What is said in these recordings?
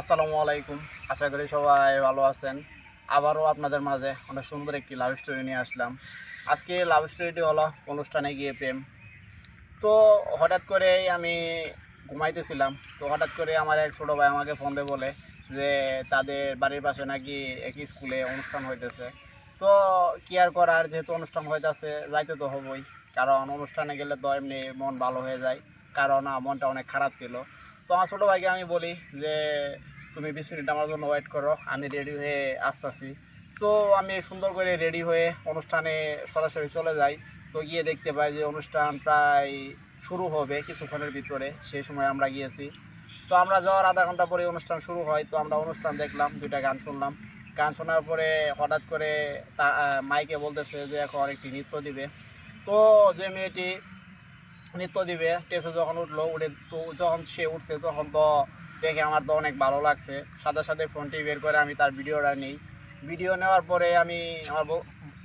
আসসালামু আলাইকুম। আশা করি সবাই ভালো আছেন। আবারও আপনাদের মাঝে অনেক সুন্দর একটি লাভ স্টোরি নিয়ে আসলাম। আজকে লাভ স্টোরিটি হলো অনুষ্ঠানে গিয়ে প্রেম। তো হঠাৎ করেই আমি ঘুমাইতেছিলাম। তো হঠাৎ করে আমার এক ছোটো ভাই আমাকে ফোন দিয়ে বলে যে, তাদের বাড়ির পাশে নাকি একই স্কুলে অনুষ্ঠান হইতেছে? তো কি আর করার, যেহেতু অনুষ্ঠান হইতেছে, যাইতে তো হবই। কারণ অনুষ্ঠানে গেলে তো এমনি মন ভালো হয়ে যায়। কারণ মনটা অনেক খারাপ ছিল। আমার ছোটো ভাইকে আমি বলি যে, তুমি বিশ মিনিট আমার জন্য ওয়েট করো, আমি রেডি হয়ে আসতেছি। তো আমি সুন্দর করে রেডি হয়ে অনুষ্ঠানে সরাসরি চলে যাই। তো গিয়ে দেখতে পাই যে অনুষ্ঠান প্রায় শুরু হবে কিছুক্ষণের ভিতরে, সেই সময় আমরা গিয়েছি। তো আমরা যাওয়ার আধা ঘণ্টা পরে অনুষ্ঠান শুরু হয়, তো আমরা অনুষ্ঠান দেখলাম, দুইটা গান শুনলাম। গান শোনার পরে হঠাৎ করে তা মাইকে বলতেছে যে এখন একটি নৃত্য দিবে। তো যে মেয়েটি নৃত্য দিবে স্টেজে যখন উঠল, উঠে তো যখন সে উঠছে, তখন তো দেখে আমার তো অনেক ভালো লাগছে। সাথে সাথে ফোনটি বের করে আমি তার ভিডিওটা নিই। ভিডিও নেওয়ার পরে আমি আমার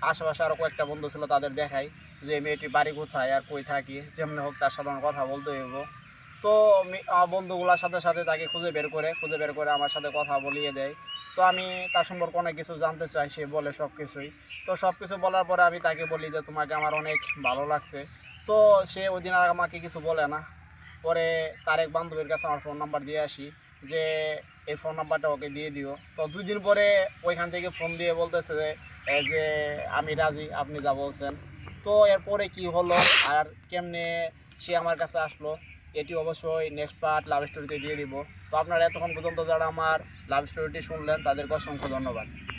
আশেপাশে আরও কয়েকটা বন্ধু ছিল তাদের দেখাই যে মেয়েটির বাড়ি কোথায় আর কই থাকি? যেমনি হোক তার সাথে কথা বলতে হইব। তো বন্ধুগুলোর সাথে সাথে তাকে খুঁজে বের করে, খুঁজে বের করে আমার সাথে কথা বলিয়ে দেয়। তো আমি তার সম্পর্কে অনেক কিছু জানতে চাই, সে বলে সব কিছুই তো সব কিছু বলার পরে আমি তাকে বলি যে, তোমাকে আমার অনেক ভালো লাগছে। তো সে ওই দিন আর আমাকে কিছু বলে না। পরে তার এক বান্ধবীর কাছে আমার ফোন নাম্বার দিয়ে আসি যে, এই ফোন নাম্বারটা ওকে দিয়ে দিও। তো দুই দিন পরে ওইখান থেকে ফোন দিয়ে বলতেছে যে যে, আমি রাজি, আপনি যা বলছেন। তো এরপরে কি হলো আর কেমনে সে আমার কাছে আসলো, এটি অবশ্যই নেক্সট পার্ট লাভ স্টোরিতে দিয়ে দিব। তো আপনারা এতক্ষণ পর্যন্ত যারা আমার লাভ স্টোরিটি শুনলেন, তাদেরকে অসংখ্য ধন্যবাদ।